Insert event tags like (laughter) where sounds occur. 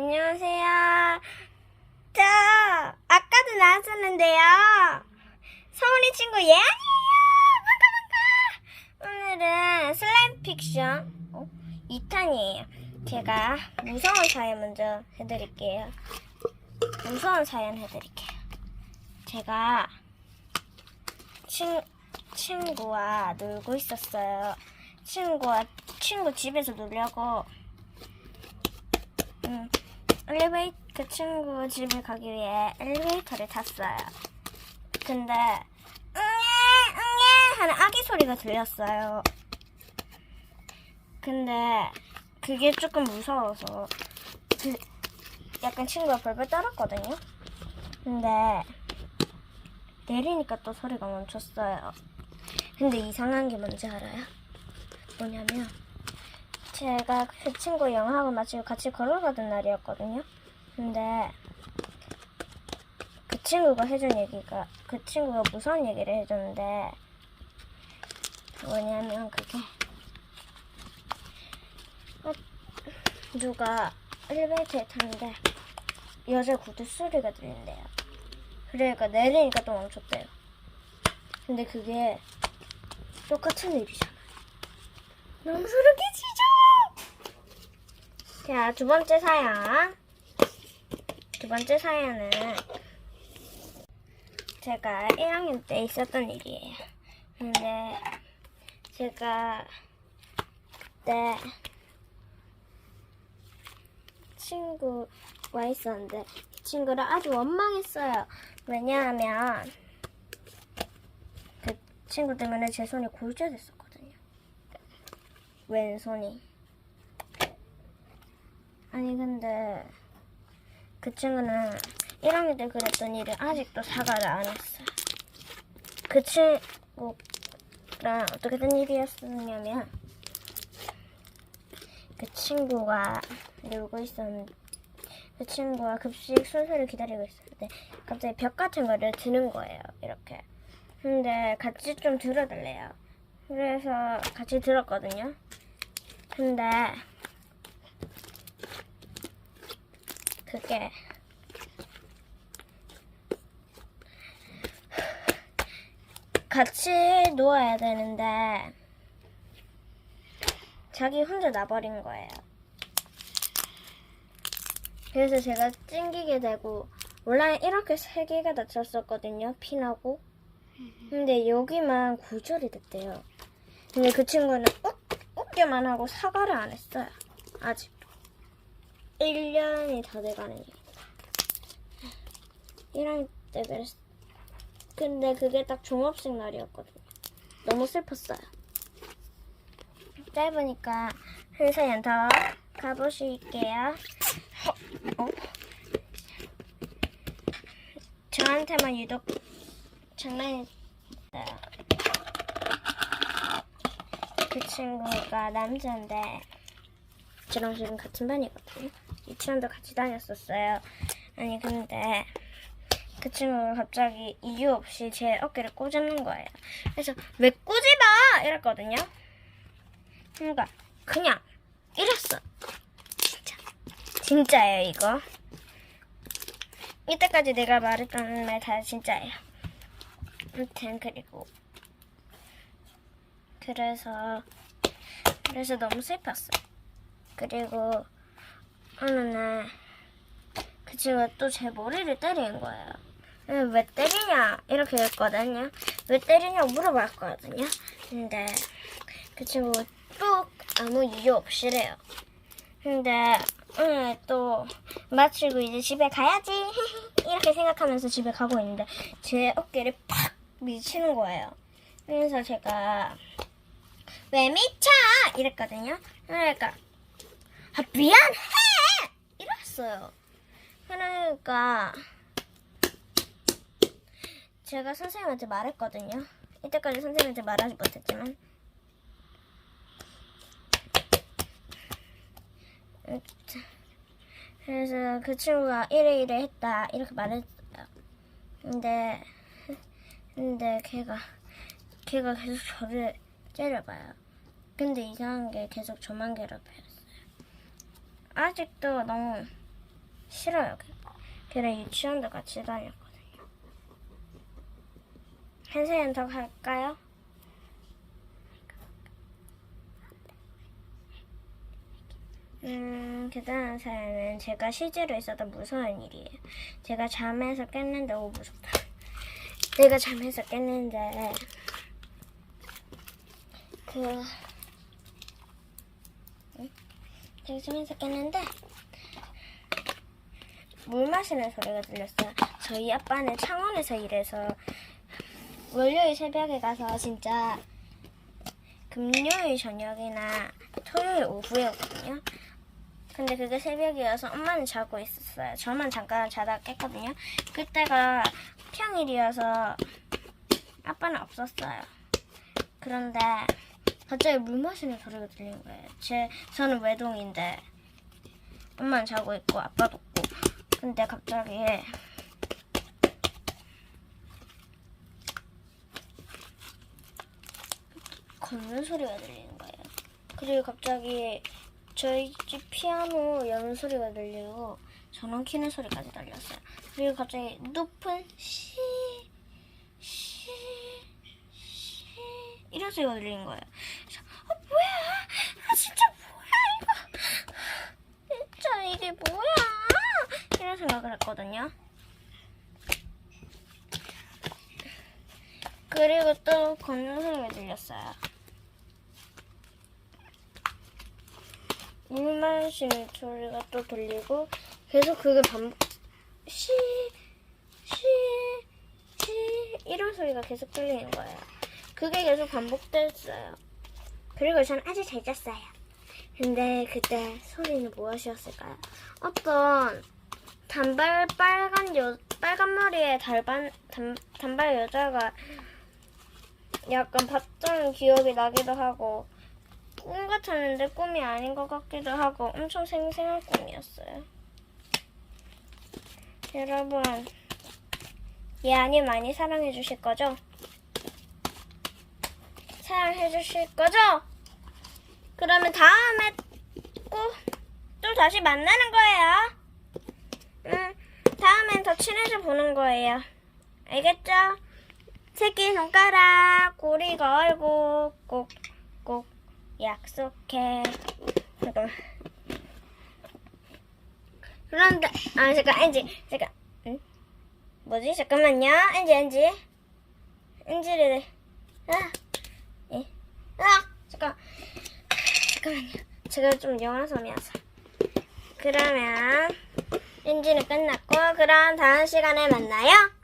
안녕하세요. 저 아까도 나왔었는데요. 성훈이 친구 예안이에요. 반가 반가. 오늘은 슬라임 픽션 어? 2탄이에요. 제가 무서운 사연 먼저 해드릴게요. 무서운 사연 해드릴게요. 제가 친, 친구와 놀고 있었어요. 친구와 친구 집에서 놀려고 음, 엘리베이터 그 친구 집에 가기 위해 엘리베이터를 탔어요. 근데 응애 응애 하는 아기 소리가 들렸어요. 근데 그게 조금 무서워서 그 약간 친구가 벌벌 떨었거든요. 근데 내리니까 또 소리가 멈췄어요. 근데 이상한 게 뭔지 알아요? 뭐냐면 제가 그 친구 영화하고 마치고 같이 걸어가던 날이었거든요. 근데 그 친구가 해준 얘기가 그 친구가 무서운 얘기를 해줬는데 뭐냐면 그게 어, 누가 엘리베이터에 탔는데 여자 구두 소리가 들린대요. 그러니까 내리니까 또 멈췄대요. 근데 그게 똑같은 일이잖아요. 너무 소름 끼치죠? 자, 두 번째 사연. 두 번째 사연은 제가 1학년 때 있었던 일이에요. 근데 제가 그때 친구가 있었는데 이 친구를 아주 원망했어요. 왜냐하면 그 친구 때문에 제 손이 골절됐었거든요. 왼손이. 아니 근데 그 친구는 1학년 때 그랬던 일을 아직도 사과를 안 했어요. 그 친구랑 어떻게 된 일이었냐면 그 친구가 놀고 있었는데 그 친구가 급식 순서를 기다리고 있었는데 갑자기 벽 같은 거를 드는 거예요. 이렇게. 근데 같이 좀 들어달래요. 그래서 같이 들었거든요. 근데 그게 같이 누워야 되는데 자기 혼자 나버린 거예요. 그래서 제가 찡기게 되고 원래 이렇게 세 개가 다쳤었거든요. 피나고. 근데 여기만 골절이 됐대요. 근데 그 친구는 웃, 웃기만 하고 사과를 안 했어요. 아직도. 1년이 다 돼가는 일입니다. 1학년 때 그랬어. 근데 그게 딱 종업식 날이었거든요. 너무 슬펐어요. 짧으니까 회사에 더 가보실게요. 어? 어? 저한테만 유독 장난했어요. 그 친구가 남자인데 저랑 지금 같은 반이거든요. 유치원도 같이 다녔었어요. 아니 근데 그 친구가 갑자기 이유 없이 제 어깨를 꼬집는 거예요. 그래서 왜 꼬집어? 이랬거든요. 그러니까 그냥 이랬어. 진짜 진짜예요 이거. 이때까지 내가 말했던 말 다 진짜예요. 아무튼 그리고 그래서 그래서 너무 슬펐어요. 그리고 어느 날 그 친구가 또 제 머리를 때리는 거예요. 응, 왜 때리냐 이렇게 했거든요. 왜 때리냐 물어봤거든요. 근데 그 친구가 또 아무 이유 없이래요. 근데 오늘 또 마치고 이제 집에 가야지 (laughs) 이렇게 생각하면서 집에 가고 있는데 제 어깨를 팍 미치는 거예요. 그래서 제가 왜 미쳐 이랬거든요. 그러니까 아, 미안해 이랬어요. 그러니까 제가 선생님한테 말했거든요. 이때까지 선생님한테 말하지 못했지만 그래서 그 친구가 이래 이래 했다 이렇게 말했어요. 근데 근데 걔가 걔가 계속 저를 째려봐요. 근데 이상한 게 계속 저만 괴롭혔어요. 아직도 너무 싫어요. 걔랑 유치원도 같이 다녔거든요. 한 시간 더 갈까요? 음, 그 다음 사연은 제가 실제로 있었던 무서운 일이에요. 제가 잠에서 깼는데, 오, 무섭다. 내가 잠에서 깼는데, 그, 응? 잠에서 깼는데, 물 마시는 소리가 들렸어요. 저희 아빠는 창원에서 일해서, 월요일 새벽에 가서 진짜, 금요일 저녁이나 토요일 오후에 오거든요. 근데 그게 새벽이어서 엄마는 자고 있었어요. 저만 잠깐 자다 깼거든요. 그때가 평일이어서 아빠는 없었어요. 그런데 갑자기 물 마시는 소리가 들리는 거예요. 제 저는 외동인데 엄마는 자고 있고 아빠도 없고. 근데 갑자기 걷는 소리가 들리는 거예요. 그리고 갑자기 저희 집 피아노 여는 소리가 들리고 전원 키는 소리까지 들렸어요. 그리고 갑자기 높은 시, 시, 소리가 들리는 거예요. 그래서 어 뭐야? 아 진짜 뭐야 이거? 진짜 이게 뭐야? 이런 생각을 했거든요. 그리고 또 걷는 소리가 들렸어요. 물 마시는 소리가 또 들리고 계속 그게 반복 시, 시, 시 이런 소리가 계속 들리는 거예요. 그게 계속 반복됐어요. 그리고 저는 아주 잘 잤어요. 근데 그때 소리는 무엇이었을까요? 어떤 단발 빨간 여 빨간 머리에 달반 단, 단발 여자가 약간 봤던 기억이 나기도 하고 꿈 같았는데 꿈이 아닌 것 같기도 하고 엄청 생생한 꿈이었어요. 여러분, 얘 아니 많이 사랑해 주실 거죠? 사랑해 주실 거죠? 그러면 다음에 꼭 또 다시 만나는 거예요. 음, 다음엔 더 친해져 보는 거예요. 알겠죠? 새끼 손가락, 고리 걸고 꼭 꼭 약속해. 잠깐만. 그런데 아 잠깐 엔지 잠깐 응? 뭐지 잠깐만요 엔지 엔지 엔지를 아 예. 아 잠깐. 잠깐만요. 제가 좀 영화섬이어서. 그러면 엔지는 끝났고 그럼 다음 시간에 만나요.